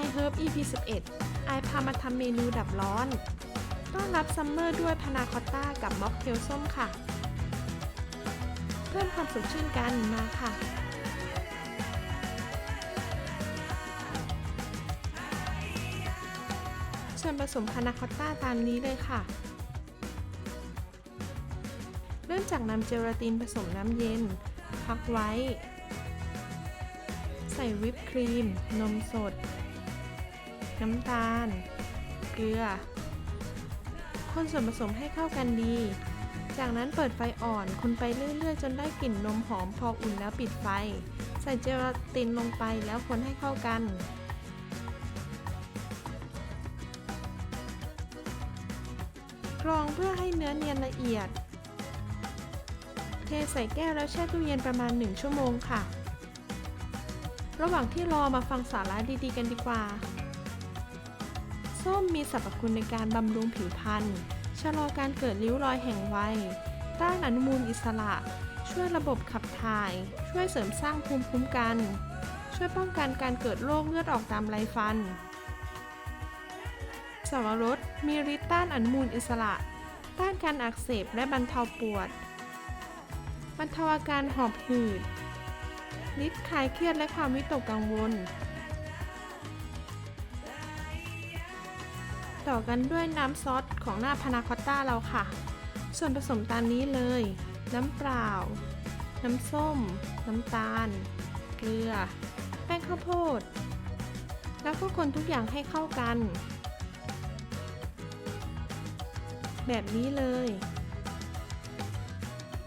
I Herb EP 11 I พามาทำเมนูดับร้อน ต้อนรับซัมเมอร์ด้วยพานาคอตต้ากับม็อกเทลส้มค่ะ เพิ่มความสดชื่นกันมาค่ะ ส่วนผสมพานาคอตต้าตามนี้เลยค่ะ เริ่มจากนำเจลาตินผสมน้ำเย็น พักไว้ ใส่วิปครีม นมสด น้ำตาล เกลือ คนส่วนผสมให้เข้ากันดี จากนั้นเปิดไฟอ่อนคนไปเรื่อยๆ จนได้กลิ่นนมหอมพออุ่นแล้วปิดไฟ ใส่เจลาตินลงไปแล้วคนให้เข้ากันกรองเพื่อให้เนื้อเนียนละเอียด เทใส่แก้วแล้วแช่ตู้เย็นประมาณ 1 ชั่วโมงค่ะ ระหว่างที่รอมาฟังสาระดีๆกันดีกว่า ส้มมีสรรพคุณในการบำรุงผิวพรรณชะลอการเกิดริ้วรอยแห่งวัย ต้านอนุมูลอิสระ ช่วยระบบขับถ่าย ช่วยเสริมสร้างภูมิคุ้มกัน ช่วยป้องกันการเกิดโรคเลือดออกตามไรฟันสวรสมีฤทธิ์ต้านอนุมูลอิสระ ต้านการอักเสบและบรรเทาปวด บรรเทาอาการหอบหืดฤทธิ์คลายเครียดและความวิตกกังวล ต่อกันด้วยน้ำซอสของหน้าพานาคอตต้าเราค่ะ ส่วนผสมตามนี้เลย น้ำเปล่า น้ำส้ม น้ำตาล เกลือ แป้งข้าวโพด แล้วก็คนทุกอย่างให้เข้ากัน แบบนี้เลย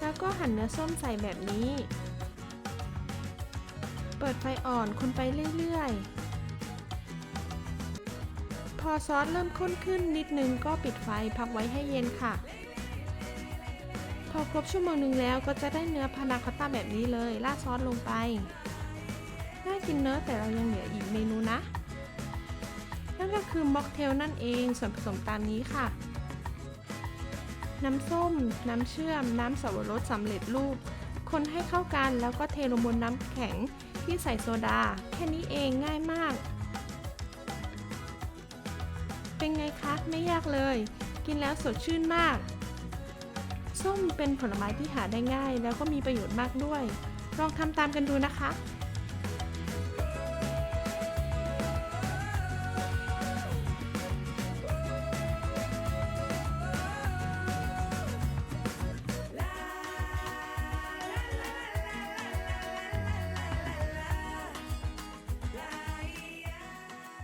แล้วก็หั่นเนื้อส้มใส่แบบนี้ เปิดไฟอ่อนคนไปเรื่อยๆ อซอสเริ่มข้นขึ้นนิดนึงก็ปิดไฟพักไว้ให้เย็นค่ะ พอครบชั่วโมงหนึ่งแล้วก็จะได้เนื้อพานาคอตต้าแบบนี้เลยราดซอสลงไป น่ากินเนื้อแต่เรายังเหลืออีกเมนูนะ นั่นก็คือม็อกเทลนั่นเองส่วนผสมตามนี้ค่ะ น้ำส้ม น้ำเชื่อม น้ำสับปะรดสำเร็จรูป คนให้เข้ากันแล้วก็เทลงบนน้ำแข็งที่ใส่โซดา แค่นี้เองง่ายมาก เป็นไงคะ ไม่ยากเลย กินแล้วสดชื่นมาก ส้มเป็นผลไม้ที่หาได้ง่าย แล้วก็มีประโยชน์มากด้วย ลองทำตามกันดูนะคะ